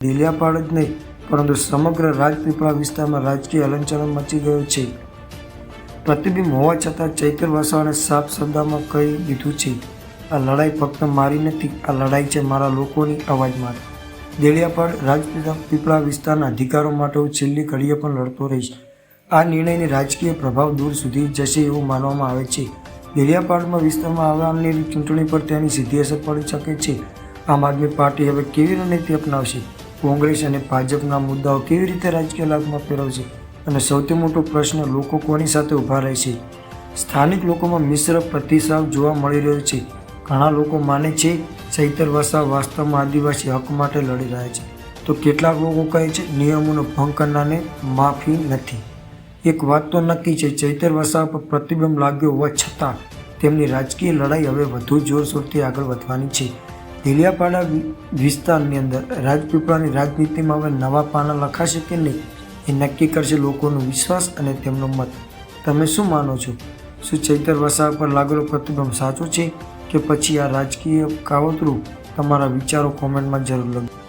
ડેલિયાપાડ જ નહીં, પરંતુ સમગ્ર રાજપીપળા વિસ્તારમાં રાજકીય હલનચલન મચી ગયો છે. પ્રતિબિંબ હોવા છતાં ચૈતર વસાવાને સાફ શબ્દમાં કહી દીધું છે, આ લડાઈ ફક્ત મારી નથી, આ લડાઈ છે મારા લોકોની અવાજ માટે દેડિયાપાડ રાજપીપળા પીપળા વિસ્તારના અધિકારો માટે હું છેલ્લી ઘડીએ પણ લડતો રહીશ. આ નિર્ણયની રાજકીય પ્રભાવ દૂર સુધી જશે એવું માનવામાં આવે છે. દેડિયાપાડમાં વિસ્તારમાં આવનારી ચૂંટણી પર તેની સીધી અસર પડી શકે છે. આમ આદમી પાર્ટી હવે કેવી રણનીતિ અપનાવશે? કોંગ્રેસ અને ભાજપના મુદ્દાઓ કેવી રીતે રાજકીય લાભમાં ફેરવશે? અને સૌથી મોટો પ્રશ્ન, લોકો કોની સાથે ઊભા રહેશે સ્થાનિક લોકોમાં મિશ્ર પ્રતિસાદ જોવા મળી રહ્યો છે. ઘણા લોકો માને છે, ચૈતર વસા વાસ્તવમાં આદિવાસી હક માટે લડી રહ્યા છે. તો કેટલાક લોકો કહે છે, નિયમોનો ભંગ કરનારને માફી નથી. એક વાત તો નક્કી છે, ચૈતર વસાવા પર પ્રતિબંધ લાગ્યો હોવા છતાં તેમની રાજકીય લડાઈ હવે વધુ જોરશોરથી આગળ વધવાની છે. દેલિયાપાડા વિસ્તારની અંદર રાજપીપળાની રાજનીતિમાં હવે નવા પાના લખાશે કે નહીં એ નક્કી કરશે લોકોનો વિશ્વાસ અને તેમનો મત. તમે શું માનો છો? શું ચૈતર વસાવા પર લાગેલો પ્રતિબંધ સાચો છે કે પછી આ રાજકીય કાવતરું? તમારા વિચારો કોમેન્ટમાં જરૂર લખો